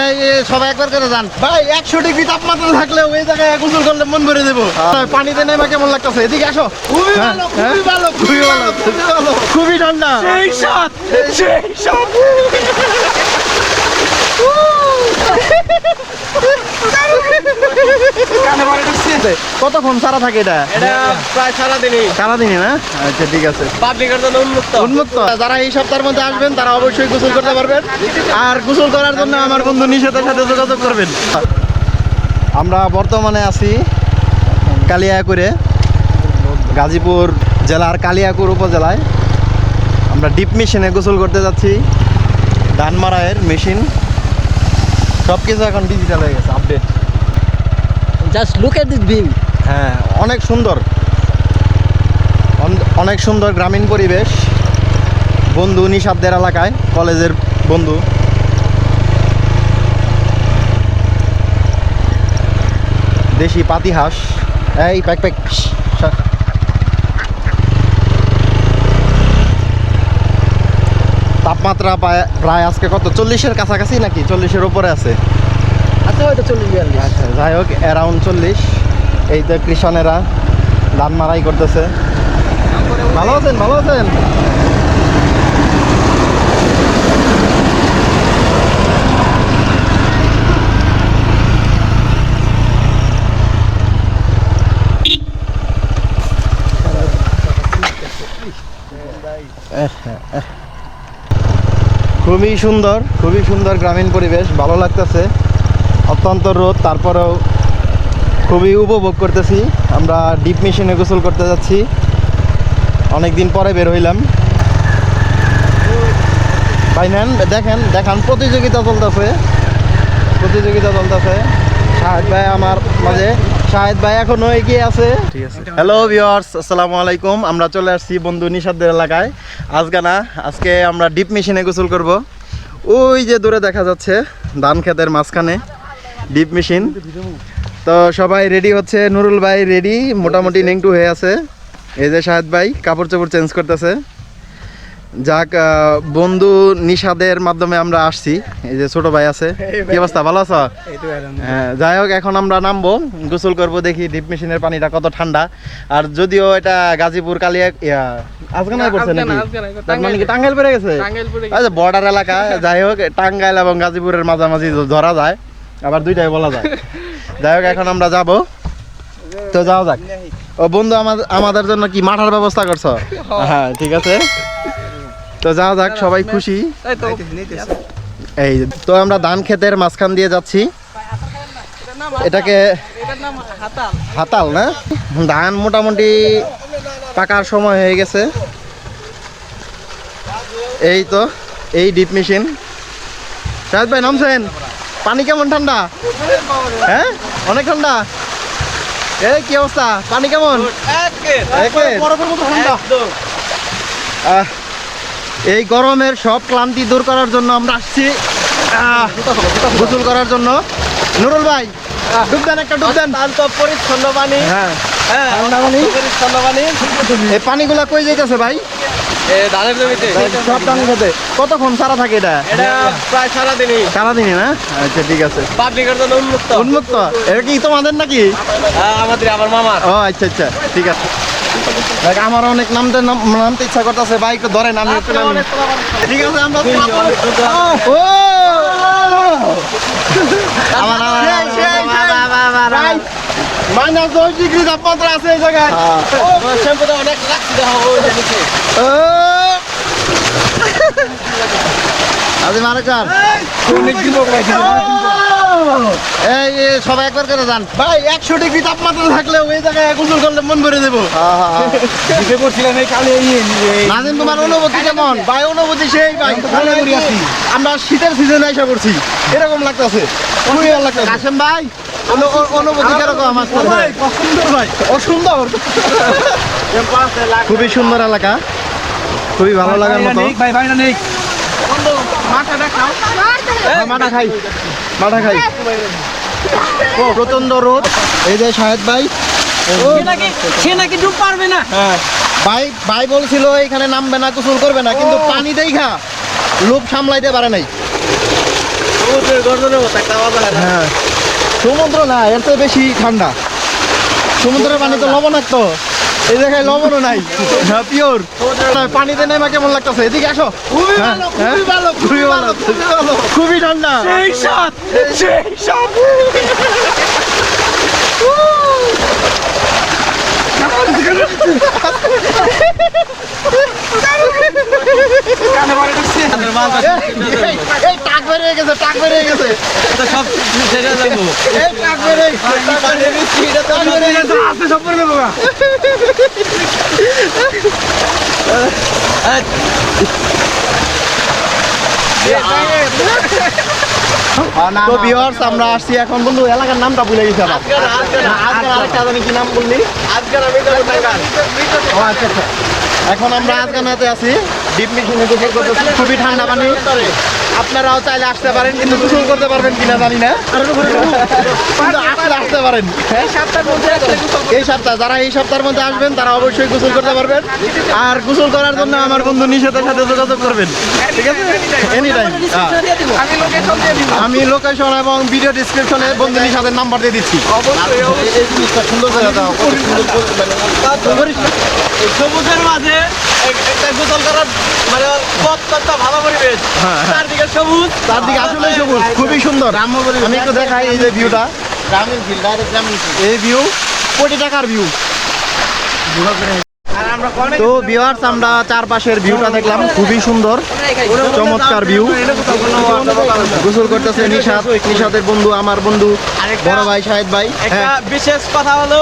এই এই, সবাই একবার করে যান। ভাই একশো ডিগ্রি তাপমাত্রা থাকলে ওই জায়গায় গোসল করলে মন ভরে দেবো পানিতে নেমে কেমন লাগতেছে? এদিকে আসো। খুবই ভালো খুবই ভালো খুবই ভালো খুবই ভালো। খুবই ঠান্ডা কতক্ষণ সারা থাকে এটা? এটা প্রায় সারাদিনই। সারাদিনই না? আচ্ছা ঠিক আছে। পাবলিকের জন্য উন্মুক্ত। উন্মুক্ত। যারা এই সপ্তাহের মধ্যে আসবেন তারা অবশ্যই গোসল করতে পারবেন। আর গোসল করার জন্য আমার বন্ধু নিষেধের সাথে যোগাযোগ করবেন। আমরা বর্তমানে আছি কালিয়াকুরে গাজীপুর জেলার কালিয়াকুর উপজেলায়। আমরা ডিপ মেশিনে গোসল করতে যাচ্ছি। ধান মারায়ের মেশিন। সব কিছু এখন ডিজিটাল হয়ে গেছে update just look at this beam হ্যাঁ অনেক সুন্দর। অনেক সুন্দর গ্রামীণ পরিবেশ। বন্ধু নিষাদদের এলাকায়, কলেজের বন্ধু। দেশি পাতি হাঁস এই, প্যাক প্যাক। তাপমাত্রা প্রায়- প্রায় আজকে কত? চল্লিশের কাছাকাছি নাকি? চল্লিশের উপরে আছে। আচ্ছা হয়তো চল্লিশ বিয়াল্লিশ। আচ্ছা যাই হোক অ্যারাউন্ড চল্লিশ। এই তো কৃষণেরা ধান মারাই করতেছে। ভালো আছেন ভালো আছেন? খুবই সুন্দর খুবই সুন্দর গ্রামীণ পরিবেশ, ভালো লাগতেছে। অত্যন্ত রোদ তারপরেও খুবই উপভোগ করতেছি। আমরা ডিপ মেশিনে গোসল করতে যাচ্ছি। অনেক দিন পরে বের হইলাম। ভাই নেন দেখেন দেখান প্রতিযোগিতা চলতেছে। প্রতিযোগিতা চলতেছে। শাহেদ ভাই আমার মাঝে। শাহেদ ভাই এখনও এগিয়ে আছে। হ্যালো ভিওয়ার্স আসসালামু আলাইকুম। আমরা চলে আসছি বন্ধু নিষাদের এলাকায়। আজকে না আজকে আমরা ডিপ মেশিনে গোসল করব। ওই যে দূরে দেখা যাচ্ছে ধান ক্ষেতের মাঝখানে। ডিপ মেশিন। তো সবাই রেডি হচ্ছে নুরুল ভাই রেডি মোটামুটি নেংটু হয়ে আছে। এই যে শাহেদ ভাই কাপড় চোপড় চেঞ্জ করতেছে। যাক বন্ধু নিষাদের মাধ্যমে আমরা আসছি। এই যে ছোট ভাই আছে। কি অবস্থা ভালো আছো? হ্যাঁ যাই হোক এখন আমরা নামবো। গোসল করব দেখি ডিপ মেশিনের পানিটা কত ঠান্ডা। আর যদিও এটা গাজীপুর কালিয়া আজগানায় পড়ছে নাকি? তার মানে কি টাঙ্গাইল পড়ে গেছে? আচ্ছা বর্ডার এলাকা যাই হোক টাঙ্গাইল এবং গাজীপুরের মাঝামাঝি ধরা যায়। আবার দুইটাই বলা যায়। যাই হোক এখন আমরা যাব। তো যাও যাক। ও বন্ধু আমাদের আমাদের জন্য কি মাঠার ব্যবস্থা করছ? হ্যাঁ ঠিক আছে। তো যাও যাক সবাই খুশি? এই তো। আমরা ধান ক্ষেতের মাঝখান দিয়ে যাচ্ছি। এটাকে হাতাল না? ধান মোটামুটি পাকার সময় হয়ে গেছে। এই তো এই ডিপ মেশিন। শাহেদ ভাই নামছেন? পানি কেমন ঠান্ডা? হ্যাঁ? অনেক ঠান্ডা এই কি অবস্থা? পানি কেমন? এই গরমের সব ক্লান্তি দূর করার জন্য আমরা আসছি। গোসল করার জন্য। নুরুল ভাই ডুব দেন একটা ডুব দেন। পরিচ্ছন্ন পানি। হ্যাঁ। হ্যাঁ এই পানিগুলা কই যাইতেছে ভাই? এ ধানের জমিতে। সব ধান খেতে কতক্ষণ সারা থাকে এটা? এটা প্রায় সারাদিনই। সারাদিনই না? আচ্ছা ঠিক আছে। পাবলিকের জন্য উন্মুক্ত। উন্মুক্ত? এটা কি তোমাদের নাকি? হ্যাঁ, আমাদের আমার মামার। ও আচ্ছা আচ্ছা ঠিক আছে। দেখ আমার অনেক নামতে নামতে ইচ্ছা করতেছে। একটু ধরেন আমি একটু নামি ঠিক আছে আমরা ও! আমার মাইনাস দশ ডিগ্রি তাপমাত্রা আছে এই জায়গায়। শ্যাম্পুটা অনেক রাখছি আজি মারে এই সবাই একবার করে যান। ভাই একশো ডিগ্রি তাপমাত্রা থাকলে ওই জায়গায় গোসল করলে মন ভরে দেবো। নাজিম তোমার অনুভূতি কেমন? ভাই অনুভূতি সেই ভাই। আমরা শীতের সিজনে এসে পড়ছি। এরকম লাগতেছে। কাশেম ভাই। অনুভূতি কীরকম আমার অসুন্দর ভাই অসুন্দর। খুবই সুন্দর এলাকা। খুবই ভালো লাগার মতো। হ্যাঁ, মাঠা খাই। মাঠা খাই। প্রচণ্ড রোদ। এই যে শাহেদ ভাই। সে নাকি ডুব পারবে না। হ্যাঁ। ভাই ভাই বলছিল এখানে নামবে না গোসল করবে না। কিন্তু পানি দেখা লোভ সামলাইতে পারে নাই? হ্যাঁ। সমুদ্র না এর তো বেশি ঠান্ডা। সমুদ্রের পানি তো লবণাক্ত। এই জায়গায় লবণও নাই। হ্যাঁ পিওর। পানিতে নেমা কেমন লাগতেছে? এদিকে আসো। খুবই ভালো খুবই ভালো খুবই ভালো খুবই ভালো। খুবই ঠান্ডা। সেই সাত সেই সাত তাদের মাথা এই, এই টাক বেরিয়ে গেছে গেছে। তো সব ছেড়ে যাব এই বেরিয়ে গেছে। তো ভিউয়ার্স আমরা আসছি এখন বন্ধু এলাকার নামটা ভুলে গেছি আবার আরেকটা জানি কি নাম বললি? আজকে আমি ও আচ্ছা আচ্ছা। এখন আমরা আজকানাতে আছি। ডিপ মেশিনে গোসল করতেছি। খুবই ঠান্ডা পানি। আপনারাও চাইলে আসতে পারেন কিন্তু গোসল করতে পারবেন কিনা জানি না। কিন্তু আসলে আসতে পারেন। এই সপ্তাহ যারা এই সপ্তাহের মধ্যে আসবেন তারা অবশ্যই গোসল করতে পারবেন। আর গোসল করার জন্য আমার বন্ধু নিষেধের সাথে যোগাযোগ করবেন। ঠিক আছে? এনি টাইম আমি লোকেশন লোকেশন এবং ভিডিও ডিসক্রিপশনে বন্ধু নিষাদের নাম্বার দিয়ে দিচ্ছি। সুন্দর সবুজের মাঝে একটা গোসল করার মানে ভালো পরিবেশ হ্যাঁ, হ্যাঁ। চারদিকে সবুজ। চারদিকে আসলে সবুজ খুবই সুন্দর। আমি একটু দেখাই এই যে ভিউটা গ্রামীণ ফিল ডাইরেক্ট গ্রামীণ এই ভিউ কোটি টাকার ভিউ তো ভিউয়ার্স আমরা চারপাশের ভিউটা দেখলাম খুবই সুন্দর চমৎকার ভিউ গোসল করতেছে নিশাদ নিশাদের বন্ধু আমার বন্ধু বড় ভাই শাহেদ ভাই। একটা হ্যাঁ। বিশেষ কথা হলো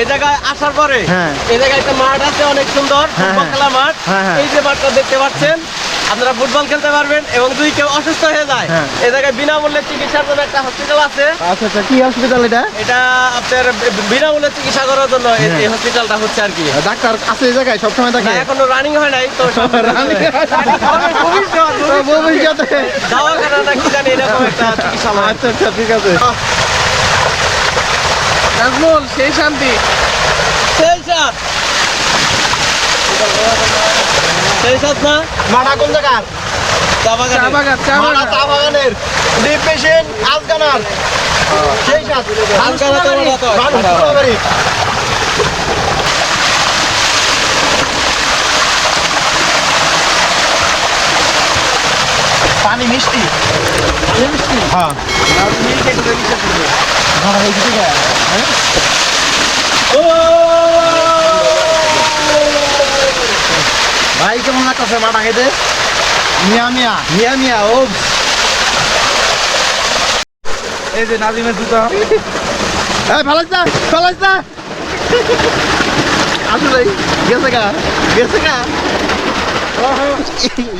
এই জায়গায় আসার পরে হ্যাঁ। এই জায়গায় একটা মাঠ আছে অনেক সুন্দর হ্যাঁ। খেলা মাঠ। এই যে মাঠটা দেখতে পাচ্ছেন আপনারা ফুটবল খেলতে পারবেন এবং যদি কেউ অসুস্থ হয়ে যায়। হ্যাঁ। এই জায়গায় বিনামূল্যে চিকিৎসার জন্য একটা হসপিটাল আছে। আচ্ছা আচ্ছা কি হসপিটাল এটা? এটা আপনার বিনামূল্যে চিকিৎসা করার জন্য এই- হ্যাঁ। হসপিটালটা হচ্ছে আর কি। ডাক্তার আছে এই জায়গায় সবসময় না থাকে এখনও রানিং হয় নাই তো ভবিষ্যৎ। ভবিষ্যতে। দাওয়াখানা না কি জানি এরকম একটা চিকিৎসালয়। আচ্ছা আচ্ছা ঠিক আছে। নাজমুল সেই শান্তি। সেই সাত সেই সাত না মাটা কোন জায়গার চা বাগান মাটা চা বাগানের ডিপ মেশিন আজগানার সেই সাথে আজগানা তো। মানুষ পানি মিষ্টি। মিষ্টি? হ্যাঁ। ঠিক আছে হ্যাঁ? কেমন লাগতেছে মাটা মিয়া মিয়া। মিয়া মিয়া ও। এই যে নাজিমের জুতা। এই ফালাইছ না ফালাইছ না। আসলে গেছে গা গেছে গা।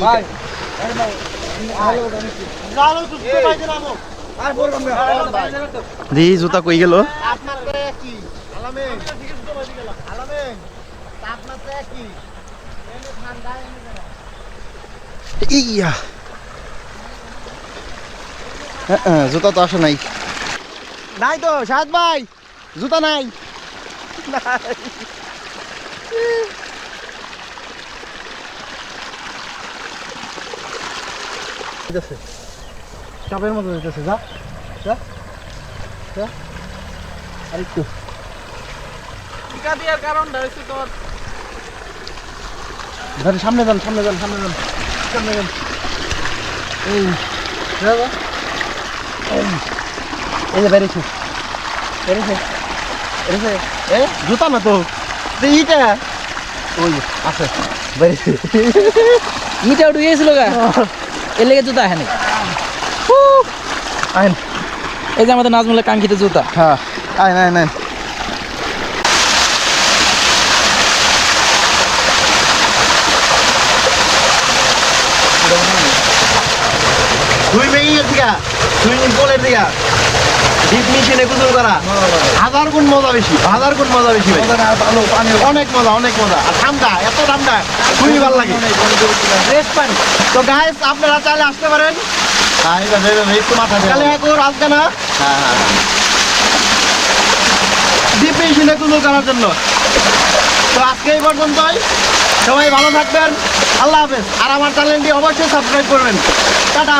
ভাই দি জুতা কই গেল? একই আলামে আলামে তাপমাত্রা একই এনে ঠান্ডা এনে ইয়া। হ্যাঁ, জুতা তো আসে নাই। নাই তো সাদ ভাই জুতা নাই। নাই চাপের মতো যেতেছে যা যা যা। আরেকটু টিকা দেওয়ার কারণটা হচ্ছে তোমার ধরেন সামনে যান সামনে যান সামনে যান। যান এই যা, যা। এই বেরিয়েছে বেরিয়েছে বেরিয়েছে এ জুতা না তো যে ইটা ওই আছে বেরিয়েছে ইটা উঠে গেছিল গা এর লেগে জুতা হ্যাঁ আইন এই যে আমাদের নাজমুলের কাঙ্ক্ষিত জুতা হ্যাঁ আইন আইন আইন সুইমিং এর দিকা সুইমিং পুলের দিকা ডিপ মেশিনে গোসল করা। হাজার গুণ মজা বেশি হাজার গুণ মজা বেশি। অনেক মজা অনেক মজা। আর ঠান্ডা এত ঠান্ডা খুবই ভালো লাগে। তো গাইস আপনারা চাইলে আসতে পারেন। কালিয়াকুর রাজগানা ডিপ মেশিনে গোসল করার জন্য। তো আজকে এই পর্যন্তই। সবাই ভালো থাকবেন। আল্লাহ হাফেজ। আর আমার চ্যানেলটি অবশ্যই সাবস্ক্রাইব করবেন। টাটা।